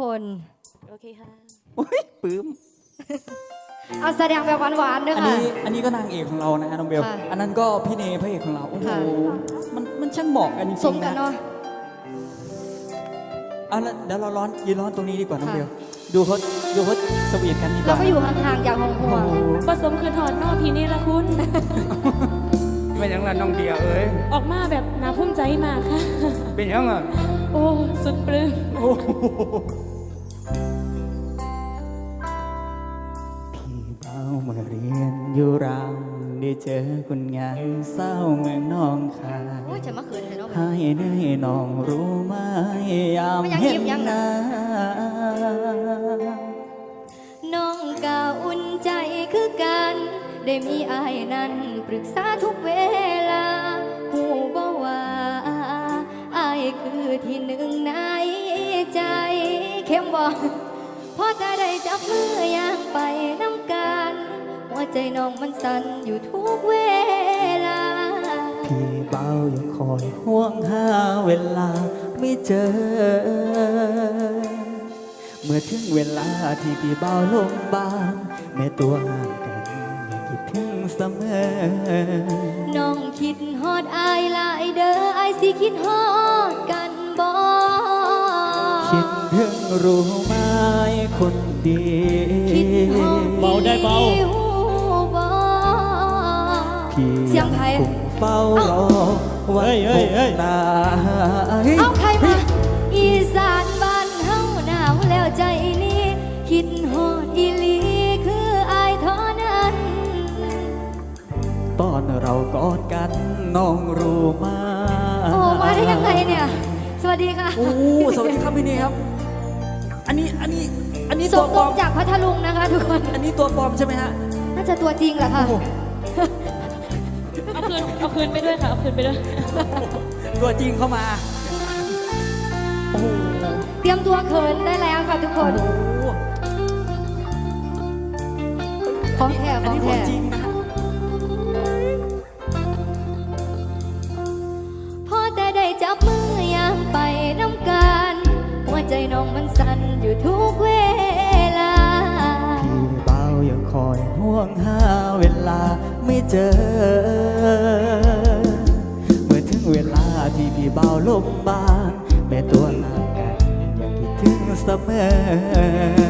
คน โอเคค่ะโอ้ยปื้ม เอาแสดงแบบหวานๆด้วยอันค่ะ นี้อันนี้ก็นางเอกของเรานะฮะน้องเบล ค่ะอันนั้นก็พี่เนพระเอกของเรา โอ้โห ค่ะ มันมันช่างเหมาะกันจสริมงๆกันนะเนาะ เอาละเดี๋ยวเราร้อนยืนร้อนตรงนี้ดีกว่าน้องค่ะ เบล ดูเขาดูเขาสวีทกันดีกเราว่าก็อยู่ห่างๆอย่างห่วงโอ้ห่วงโหผสมคือถอดนอกพีนี่ละคุณ เป็นหยังล่ะน้องเดียเอ้ย ออกมาแบบน่าภูมิใจมากค่ะ เป็นหยังอะโอ้ สุดปลื้มโอ้โห อยู่รามได้เจอคุณงานเศร้าเมืองน้องคาย โอ้ยจะมาเขินเลยเนาะ ให้เนื่อยน้องรู้ไหมยามไม่ยังเห็นยิ้มยังหนะน้า น้องกาอุ่นใจคือกัน ได้มีอายนั้นปรึกษาทุกเวลา หูบ่ว่าอายคือที่หนึ่งในใจ เข้มบอกพอแต่ได้จับมือย่างไปน้ำกัน หัวใจน้องมันสั่นอยู่ทุกเวลา พี่เบายังคอยห่วงหาเวลาไม่เจอ เมื่อถึงเวลาที่พี่เบาลงบ้านแม่ตัวห่างกันยังคิดถึงเสมอ น้องคิดฮอดอายหลายเด้ออายสิคิดฮอดกันบ่คิดถึงรู้ไหมคนดีคิดฮอดเบาได้เบาหูบ่ พี่เสียงใครคงเฝ้ารอวันพบหน้าเอาใครมาอีสานบ้านเฮาหนาวแล้วใจนี้คิดฮอดอีหลีคืออายเท่านั้น ตอนเรากอดกันน้องรู้ไหมาโอ้มาได้ยังไงเนี่ย สวัสดีค่ะโอ้สวัสดีครับพี่เนครับ อันนี้อันนี้อันนี้สตัวมปตลรองมจากพัทลุงนะคะทุกคน อันนี้ตัวปลอมใช่ไหมฮะน่าจะตัวจริงแหละค่ะ โอ้เอา คืนเอาคืนไปด้วยค่ะ เอาคืนไปด้วย ตัวจริงเข้ามาโอ้โหเตรียมตัวเขินได้แล้วค่ะทุกคนโอ้โหของแท้อัขนองนี้ขอแท้งจริงนะฮะพอแต่ได้จับมือย่างไปน้ำกันหัวใจน้องมันสั่นอยู่ทุกเวลา พี่เบายังคอยห่วงหาเวลา ไม่เจอ เมื่อถึงเวลาที่พี่เบาลบบ้านแม่ตัวลากันยังคิดถึงเสมอ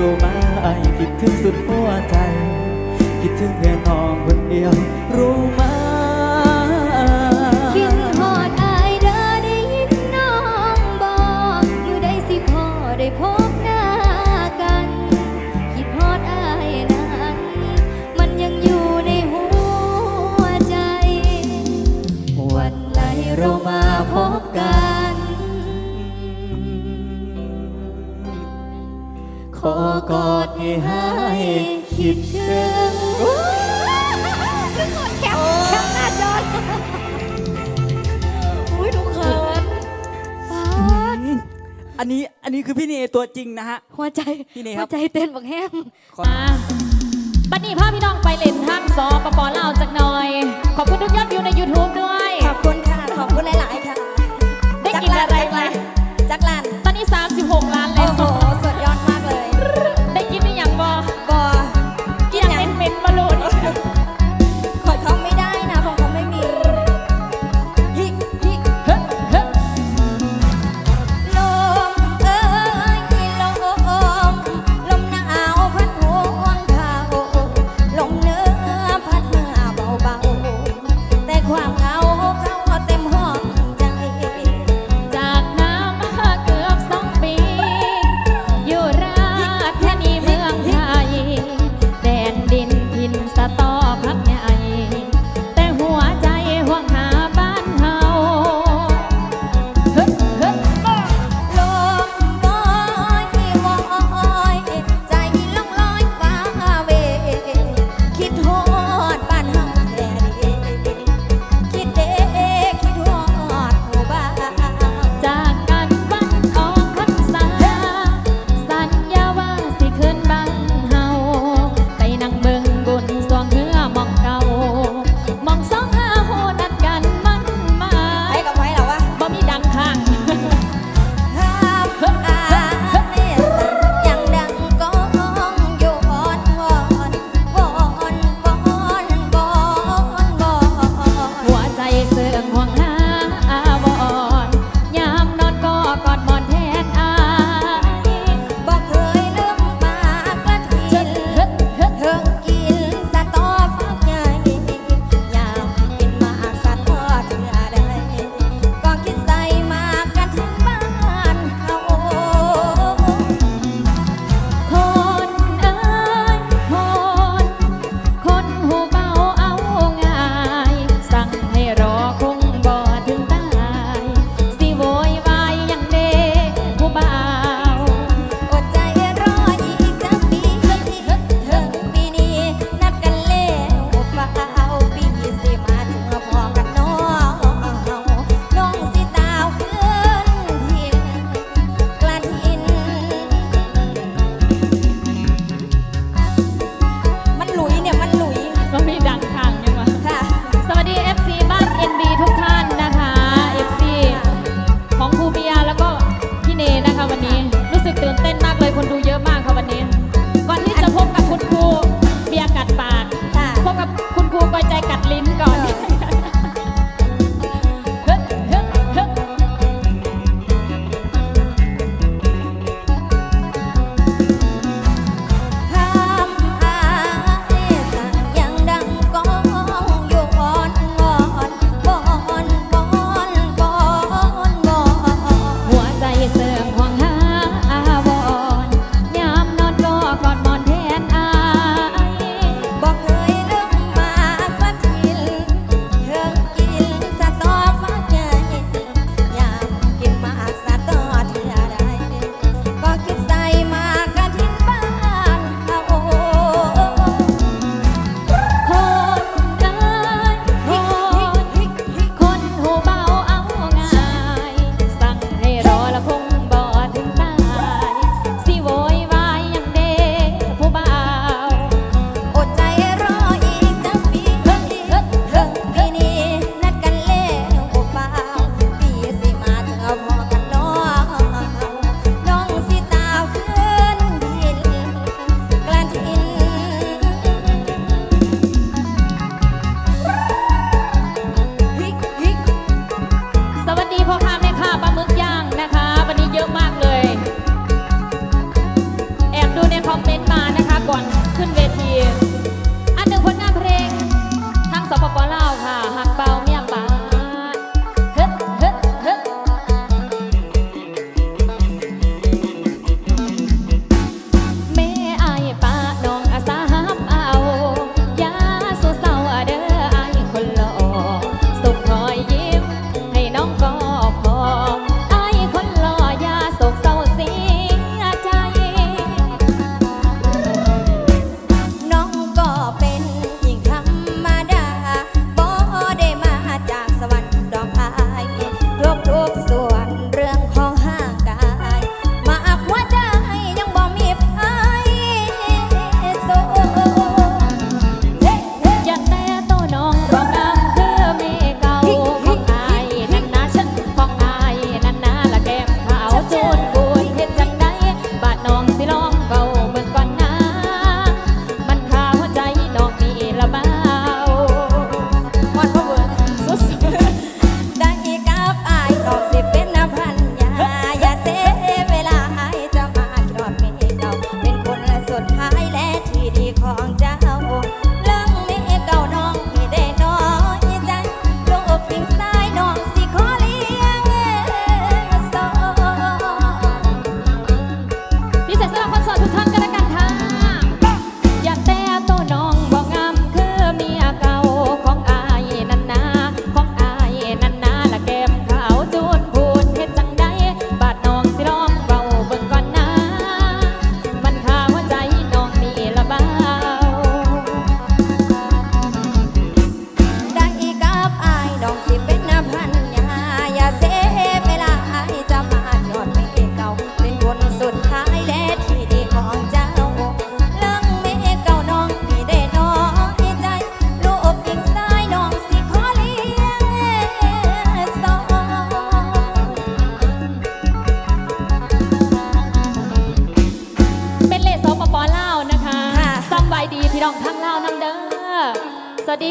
รู้ไหมคิดถึงสุดหัวใจ คิดถึงแค่น้องคนเดียว รู้ไหม ให้หายคิดถึงคือกดแคปแคปหน้าจออุ้ยดูเขินป๊าดอันนี้อันนี้คือพี่เนตัวจริงนะฮะ หัวใจพี่เนครัหับวใจเต้นบักแห้งขอมาบัดนี้พาพี่น้องไปเล่นทางสปปลาวจักหน่อย ขอบคุณทุกยอดวิวใน YouTube ด้วย ขอบคุณค่ะ ขอบคุณหลาย ๆ ค่ะได้กินอะไรไปจักรลันตอนนี้ 36ล้าน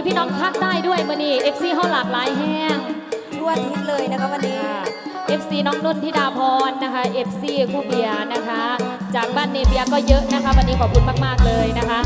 พี่น้องภาคใต้ด้วยมื่อนี้เอฟซีเขาหลากหลายแห้งทั่วอทิศเลยนะคะวันนี้ เอฟซีน้องนุ่นธิดาพรนะคะเอฟซีคู่เบียร์นะคะ จากบ้านเนเบียก็เยอะนะคะ วันนี้ขอบคุณมาก ๆ เลยนะคะ